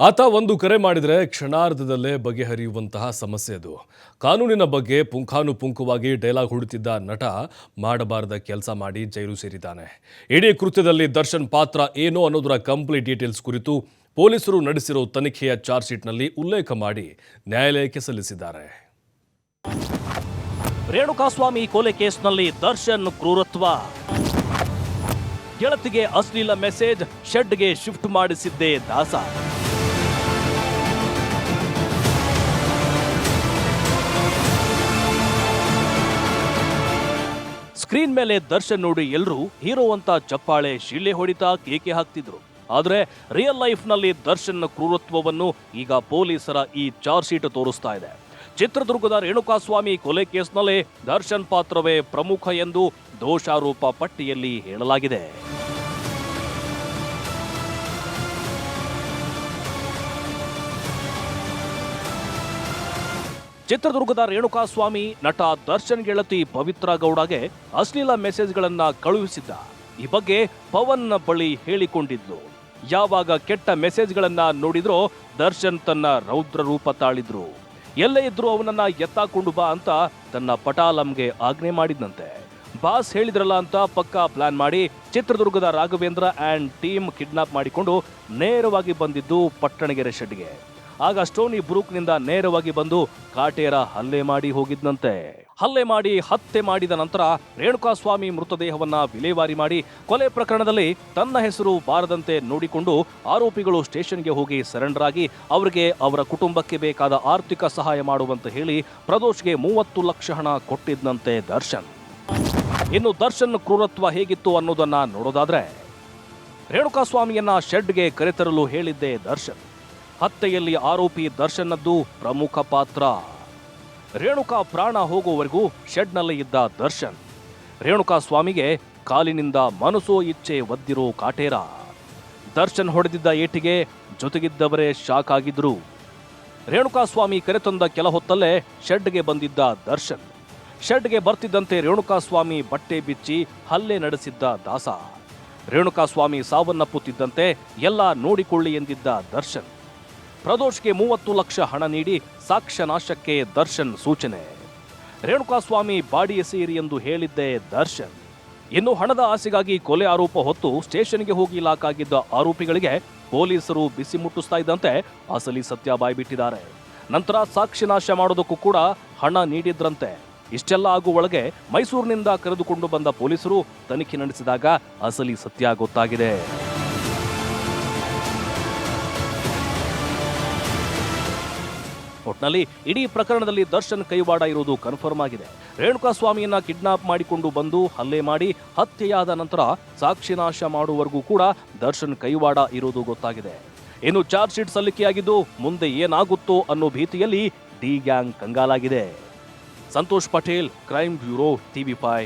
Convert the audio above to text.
ಆತ ಒಂದು ಕರೆ ಮಾಡಿದರೆ ಕ್ಷಣಾರ್ಧದಲ್ಲೇ ಬಗೆಹರಿಯುವಂತಹ ಸಮಸ್ಯೆ ಅದು. ಕಾನೂನಿನ ಬಗ್ಗೆ ಪುಂಖಾನುಪುಂಖವಾಗಿ ಡೈಲಾಗ್ ಹುಡುತಿದ್ದ ನಟ ಮಾಡಬಾರದ ಕೆಲಸ ಮಾಡಿ ಜೈಲು ಸೇರಿದ್ದಾನೆ. ಇಡೀ ಕೃತ್ಯದಲ್ಲಿ ದರ್ಶನ್ ಪಾತ್ರ ಏನೋ ಅನ್ನೋದರ ಕಂಪ್ಲೀಟ್ ಡೀಟೇಲ್ಸ್ ಕುರಿತು ಪೊಲೀಸರು ನಡೆಸಿರೋ ತನಿಖೆಯ ಚಾರ್ಜ್ ಶೀಟ್ನಲ್ಲಿ ಉಲ್ಲೇಖ ಮಾಡಿ ನ್ಯಾಯಾಲಯಕ್ಕೆ ಸಲ್ಲಿಸಿದ್ದಾರೆ. ರೇಣುಕಾಸ್ವಾಮಿ ಕೊಲೆ ಕೇಸ್ನಲ್ಲಿ ದರ್ಶನ್ ಕ್ರೂರತ್ವ. ಗೆಳತಿಗೆ ಅಶ್ಲೀಲ ಮೆಸೇಜ್, ಶೆಡ್ಗೆ ಶಿಫ್ಟ್ ಮಾಡಿಸಿದ್ದೇ ದಾಸ. ಸ್ಕ್ರೀನ್ ಮೇಲೆ ದರ್ಶನ್ ನೋಡಿ ಎಲ್ಲರೂ ಹೀರೋ ಅಂತ ಚಪ್ಪಾಳೆ ಶಿಳ್ಳೆ ಹೊಡಿತಾ ಕೇಕೆ ಹಾಕ್ತಿದ್ರು. ಆದ್ರೆ ರಿಯಲ್ ಲೈಫ್ನಲ್ಲಿ ದರ್ಶನ್ ಕ್ರೂರತ್ವವನ್ನು ಈಗ ಪೊಲೀಸರ ಈ ಚಾರ್ಜ್ ಶೀಟ್ ತೋರಿಸ್ತಾ ಇದೆ. ಚಿತ್ರದುರ್ಗದ ರೇಣುಕಾಸ್ವಾಮಿ ಕೊಲೆ ಕೇಸ್ನಲ್ಲಿ ದರ್ಶನ್ ಪಾತ್ರವೇ ಪ್ರಮುಖ ಎಂದು ದೋಷಾರೋಪ ಪಟ್ಟಿಯಲ್ಲಿ ಹೇಳಲಾಗಿದೆ. ಚಿತ್ರದುರ್ಗದ ರೇಣುಕಾಸ್ವಾಮಿ ನಟ ದರ್ಶನ್ ಗೆಳತಿ ಪವಿತ್ರ ಗೌಡಗೆ ಅಶ್ಲೀಲ ಮೆಸೇಜ್ಗಳನ್ನ ಕಳುಹಿಸಿದ್ದ. ಈ ಬಗ್ಗೆ ಪವನ್ ಬಳಿ ಹೇಳಿಕೊಂಡಿದ್ಲು. ಯಾವಾಗ ಕೆಟ್ಟ ಮೆಸೇಜ್ಗಳನ್ನ ನೋಡಿದ್ರೋ ದರ್ಶನ್ ತನ್ನ ರೌದ್ರ ರೂಪ ತಾಳಿದ್ರು. ಎಲ್ಲೇ ಇದ್ರೂ ಅವನನ್ನ ಎತ್ತಾಕೊಂಡು ಬಾ ಅಂತ ತನ್ನ ಪಟಾಲಂಗೆ ಆಜ್ಞೆ ಮಾಡಿದ್ನಂತೆ. ಬಾಸ್ ಹೇಳಿದ್ರಲ್ಲ ಅಂತ ಪಕ್ಕಾ ಪ್ಲಾನ್ ಮಾಡಿ ಚಿತ್ರದುರ್ಗದ ರಾಘವೇಂದ್ರ ಆ್ಯಂಡ್ ಟೀಮ್ ಕಿಡ್ನಾಪ್ ಮಾಡಿಕೊಂಡು ನೇರವಾಗಿ ಬಂದಿದ್ದು ಪಟ್ಟಣಗೆರೆ ಶೆಡ್ಗೆ. ಆಗ ಸ್ಟೋನಿ ಬ್ರೂಕ್ನಿಂದ ನೇರವಾಗಿ ಬಂದು ಕಾಟೇರ ಹಲ್ಲೆ ಮಾಡಿ ಹೋಗಿದ್ನಂತೆ. ಹಲ್ಲೆ ಮಾಡಿ, ಹತ್ಯೆ ಮಾಡಿದ ನಂತರ ರೇಣುಕಾಸ್ವಾಮಿ ಮೃತದೇಹವನ್ನ ವಿಲೇವಾರಿ ಮಾಡಿ ಕೊಲೆ ಪ್ರಕರಣದಲ್ಲಿ ತನ್ನ ಹೆಸರು ಬಾರದಂತೆ ನೋಡಿಕೊಂಡು ಆರೋಪಿಗಳು ಸ್ಟೇಷನ್ಗೆ ಹೋಗಿ ಸರೆಂಡರ್ ಆಗಿ ಅವರಿಗೆ ಅವರ ಕುಟುಂಬಕ್ಕೆ ಬೇಕಾದ ಆರ್ಥಿಕ ಸಹಾಯ ಮಾಡುವಂತೆ ಹೇಳಿ ಪ್ರದೋಷ್ಗೆ ಮೂವತ್ತು ಲಕ್ಷ ಹಣ ಕೊಟ್ಟಿದ್ದಂತೆ ದರ್ಶನ್. ಇನ್ನು ದರ್ಶನ್ ಕ್ರೂರತ್ವ ಹೇಗಿತ್ತು ಅನ್ನೋದನ್ನ ನೋಡೋದಾದ್ರೆ, ರೇಣುಕಾಸ್ವಾಮಿಯನ್ನ ಶೆಡ್ಗೆ ಕರೆತರಲು ಹೇಳಿದ್ದೆ ದರ್ಶನ್. ಹತ್ಯೆಯಲ್ಲಿ ಆರೋಪಿ ದರ್ಶನದ್ದು ಪ್ರಮುಖ ಪಾತ್ರ. ರೇಣುಕಾ ಪ್ರಾಣ ಹೋಗುವವರೆಗೂ ಶೆಡ್ನಲ್ಲಿ ಇದ್ದ ದರ್ಶನ್. ರೇಣುಕಾ ಸ್ವಾಮಿಗೆ ಕಾಲಿನಿಂದ ಮನಸೋ ಇಚ್ಛೆ ಒದ್ದಿರೋ ಕಾಟೇರ. ದರ್ಶನ್ ಹೊಡೆದಿದ್ದ ಏಟಿಗೆ ಜೊತೆಗಿದ್ದವರೇ ಶಾಕ್ ಆಗಿದ್ರು. ರೇಣುಕಾ ಸ್ವಾಮಿ ಕರೆತಂದ ಕೆಲ ಹೊತ್ತಲ್ಲೇ ಶೆಡ್ಗೆ ಬಂದಿದ್ದ ದರ್ಶನ್. ಶೆಡ್ಗೆ ಬರ್ತಿದ್ದಂತೆ ರೇಣುಕಾ ಸ್ವಾಮಿ ಬಟ್ಟೆ ಬಿಚ್ಚಿ ಹಲ್ಲೆ ನಡೆಸಿದ್ದ ದಾಸ. ರೇಣುಕಾ ಸ್ವಾಮಿ ಸಾವನ್ನಪ್ಪುತ್ತಿದ್ದಂತೆ ಎಲ್ಲ ನೋಡಿಕೊಳ್ಳಿ ಎಂದಿದ್ದ ದರ್ಶನ್. ಪ್ರದೋಷ್ಗೆ ಮೂವತ್ತು ಲಕ್ಷ ಹಣ ನೀಡಿ ಸಾಕ್ಷ್ಯ ನಾಶಕ್ಕೆ ದರ್ಶನ್ ಸೂಚನೆ. ರೇಣುಕಾಸ್ವಾಮಿ ಬಾಡಿ ಎಸೆಯಿರಿ ಎಂದು ಹೇಳಿದ್ದೆ ದರ್ಶನ್. ಇನ್ನು ಹಣದ ಆಸೆಗಾಗಿ ಕೊಲೆ ಆರೋಪ ಹೊತ್ತು ಸ್ಟೇಷನ್ಗೆ ಹೋಗಿ ಲಾಕ್ ಆಗಿದ್ದ ಆರೋಪಿಗಳಿಗೆ ಪೊಲೀಸರು ಬಿಸಿ ಮುಟ್ಟಿಸ್ತಾ ಇದ್ದಂತೆ ಅಸಲಿ ಸತ್ಯ ಬಾಯ್ಬಿಟ್ಟಿದ್ದಾರೆ. ನಂತರ ಸಾಕ್ಷಿ ನಾಶ ಮಾಡೋದಕ್ಕೂ ಕೂಡ ಹಣ ನೀಡಿದ್ರಂತೆ. ಇಷ್ಟೆಲ್ಲ ಆಗುವ ಒಳಗೆ ಮೈಸೂರಿನಿಂದ ಕರೆದುಕೊಂಡು ಬಂದ ಪೊಲೀಸರು ತನಿಖೆ ನಡೆಸಿದಾಗ ಅಸಲಿ ಸತ್ಯ ಗೊತ್ತಾಗಿದೆ. ಒಟ್ನಲ್ಲಿ ಇಡೀ ಪ್ರಕರಣದಲ್ಲಿ ದರ್ಶನ್ ಕೈವಾಡ ಇರುವುದು ಕನ್ಫರ್ಮ್ ಆಗಿದೆ. ರೇಣುಕಾ ಸ್ವಾಮಿಯನ್ನ ಕಿಡ್ನಾಪ್ ಮಾಡಿಕೊಂಡು ಬಂದು ಹಲ್ಲೆ ಮಾಡಿ ಹತ್ಯೆಯಾದ ನಂತರ ಸಾಕ್ಷಿನಾಶ ಮಾಡುವವರೆಗೂ ಕೂಡ ದರ್ಶನ್ ಕೈವಾಡ ಇರುವುದು ಗೊತ್ತಾಗಿದೆ. ಇನ್ನು ಚಾರ್ಜ್ ಶೀಟ್ ಸಲ್ಲಿಕೆಯಾಗಿದ್ದು ಮುಂದೆ ಏನಾಗುತ್ತೋ ಅನ್ನೋ ಭೀತಿಯಲ್ಲಿ D gang ಕಂಗಾಲಾಗಿದೆ. Santosh Patel, crime bureau TV five